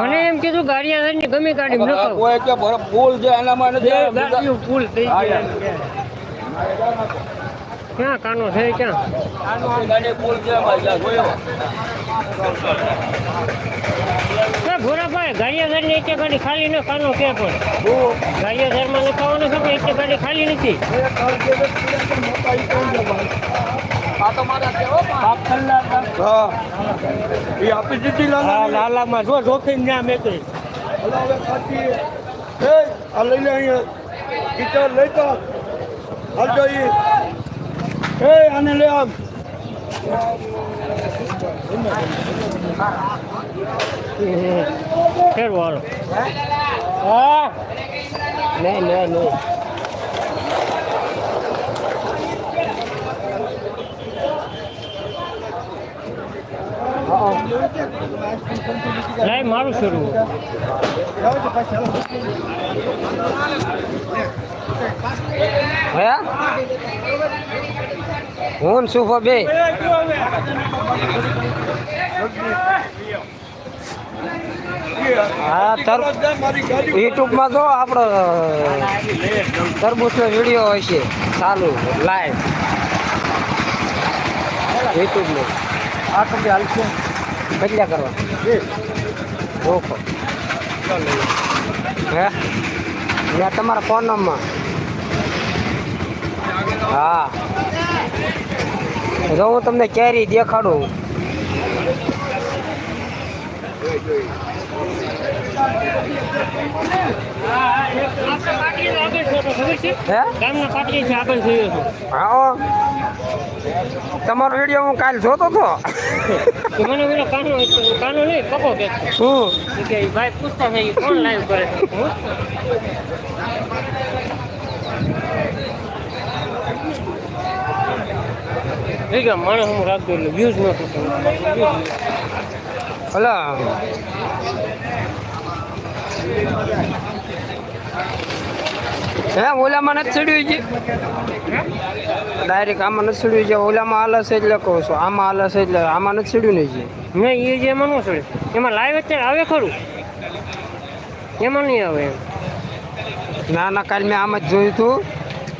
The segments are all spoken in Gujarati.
મને એમ કીધું ગાડિયા ને ગમે ગાડી નખાવ કોઈ કે બરફ છે એનામાં નથી ગાડીઓ થઈ ગયા. ક્યાં કાનો છે ક્યાં? ગાડી ના ભોરાભાઈ ગાડિયા ઘર એક ગાડી ખાલી ન કાનો કે પણ? ગાડિયા ઘરમાં લખાવાનું છે એક ગાડી ખાલી નથી? હા. એ આપી દીધી લાલા લાલામાં જો જોખીમ ના મેકરી હલાવે ખાતી એ આ લઈ લે અહીંયા ગીટાર લઈ તો હાલ તો ઈ. એ આને લે આમ. ફેરવો હાલો. હા? નહીં નહીં નહીં લાય મારું શરૂ. હે? હું સુફો બે. હા, તર યુટ્યુબમાં તો આપણો તરબૂચનો વીડિયો હોય છે, ચાલુ, લાઈવ. યુટ્યુબનું. આ કપડે હાલશે. કેટલા કરવા. ઓહો હે? ને તમારા ફોન નંબર હા. જો હું તમને કેરી દેખાડું. હે? હા તમારો વીડિયો હું કાલ જોતો હતો મને પેલો કાનો કાનો નહીં કપો કે શું કે ભાઈ પૂછતા છે કોણ લાઈવ કરે હું? થઈ માણસ હું રાખજો એટલે વ્યૂઝ ન થતો અલા હે ઓલામાં નથી ચડ્યું છે ડાયરેક્ટ આમાં નથી ચડ્યું છે ઓલામાં હાલે છે એટલે કહું છું. આમાં હાલે છે એટલે આમાં નથી ચડ્યું નહીં છે નહીં એ જે એમાં ન ચડે. એમાં લાઈવ અત્યારે આવે ખરું. એમાં નહીં આવે એમ. ના ના કાલ મેં આમ જ જોયું હતું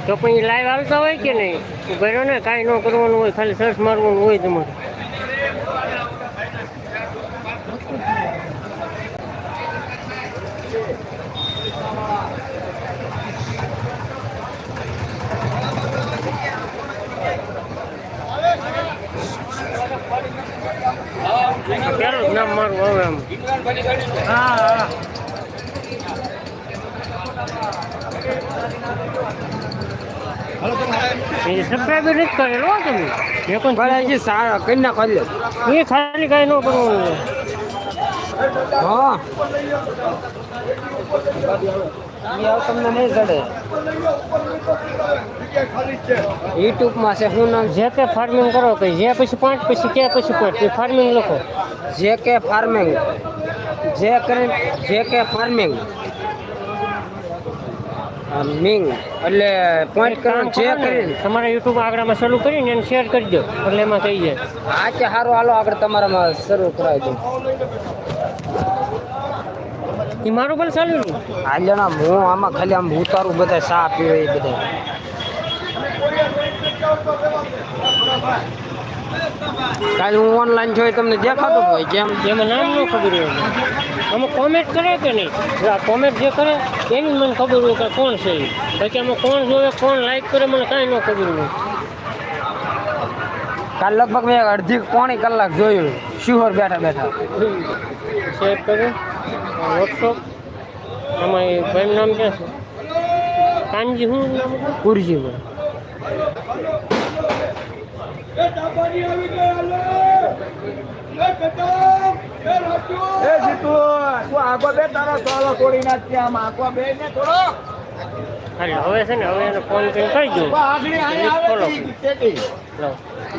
તો પણ એ લાઈવ આવતા હોય કે નહીં? ભર્યો ને કાંઈ ન કરવાનું હોય ખાલી સરસ મારવાનું હોય તમારે. ક્યારે નામ મારું આવે એમ હા હા. એ સબસ્ક્રાઈબર નથી કરેલો તમે. એ હજી સારા કરી ના લે એ ખાલી કઈ ન કરવાનું હા એ હવે તમને નહીં ચડે ખાલી છે યુટ્યુબમાં છે શું નામ છે જે તે ફાર્મિંગ કરો કે જે પછી પાંચ પછી કે પછી પાંચ એ ફાર્મિંગ લખો જે કે ફાર્મિંગ જે કરી જે કે ફાર્મિંગ મિંગ એટલે પોઈન્ટ કરવાનું જે કરીને તમારા યુટ્યુબ આગળમાં શરૂ કરીને એને શેર કરી દો એટલે એમાં થઈ જાય. આ કે સારું હાલો આગળ તમારામાં શરૂ કરાવી દઉં. એ મારું પણ ચાલુ ને હાલ્યો ના હું આમાં ખાલી આમ ઉતારું બધા સા પીવે એ બધા. કાલે હું ઓનલાઈન જોઈ તમને દેખાતો હોય જેમ. એમાં નામ ન ખબર હોય. આમાં કોમેન્ટ કરે કે નહીં? આ કોમેન્ટ જે કરે એની મને ખબર હોય કે કોણ છે એ અમે આમાં કોણ જોવે કોણ લાઈક કરે મને કાંઈ ન ખબર હોય. કાલ લગભગ મેં અડધી પોણી કલાક જોયું. શિહોર બેઠા બેઠા. શેર કર્યું વોટ્સઅપ આમાં ભાઈ નામ ક્યાં છે? કાનજી શું નામ હતું? કુરજીમાં એ જીતુ તું આગો બે તારા તોલો તોડી નાખી આમ? આગો બે ને થોડો હાલે હવે છે ને હવે એને ફોન કરીને કહી દઉં.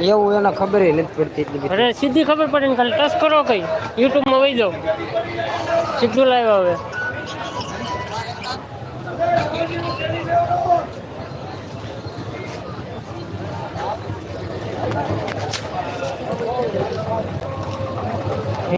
એવું એને ખબર નથી પડતી અરે સીધી ખબર પડે ને ખાલી ટચ કરો કઈ. યુટ્યુબમાં વહી જાઓ. સીધું લાઈવ આવે